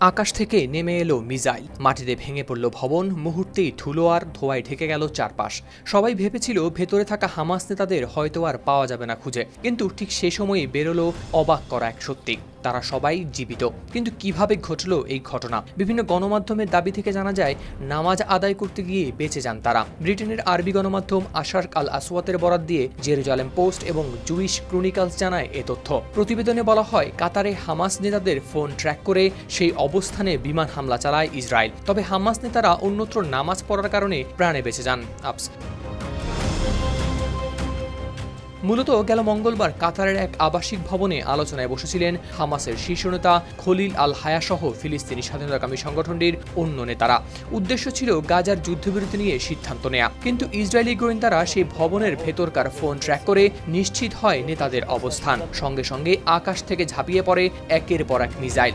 আকাশ থেকে নেমে এলো মিজাইল। মাটিতে ভেঙে পড়ল ভবন মুহূর্তেই ধুলো আর ধোয়ায় ঢেকে গেল চারপাশ। সবাই ভেবেছিল ভেতরে থাকা হামাস নেতাদের হয়তো আর পাওয়া যাবে না খুঁজে, কিন্তু ঠিক সে সময়ই বেরোলো অবাক করা এক সত্যি। তারা সবাই জীবিত। কিন্তু কীভাবে ঘটলো এই ঘটনা? বিভিন্ন গণমাধ্যমের দাবি থেকে জানা যায়, নামাজ আদায় করতে গিয়ে বেঁচে যান তারা। ব্রিটেনের আরবি গণমাধ্যম আশার্ক কাল আসওয়াতের বরাত দিয়ে জেরুজালেম পোস্ট এবং জুইশ ক্রনিকালস জানায় এ তথ্য। প্রতিবেদনে বলা হয়, কাতারে হামাস নেতাদের ফোন ট্র্যাক করে সেই অবস্থানে বিমান হামলা চালায় ইসরায়েল। তবে হামাস নেতারা অন্যত্র নামাজ পড়ার কারণে প্রাণে বেঁচে যান। আপস মূলত গেল মঙ্গলবার কাতারের এক আবাসিক ভবনে আলোচনায় বসেছিলেন হামাসের শীর্ষ নেতা খলিল আল হায়াসহ ফিলিস্তিনি স্বাধীনতাকামী সংগঠনটির অন্য নেতারা। উদ্দেশ্য ছিল গাজার যুদ্ধবিরতি নিয়ে সিদ্ধান্ত নেয়া। কিন্তু ইসরায়েলি গোয়েন্দারা সেই ভবনের ভেতরকার ফোন ট্র্যাক করে নিশ্চিত হয় নেতাদের অবস্থান। সঙ্গে সঙ্গে আকাশ থেকে ঝাঁপিয়ে পড়ে একের পর এক মিসাইল।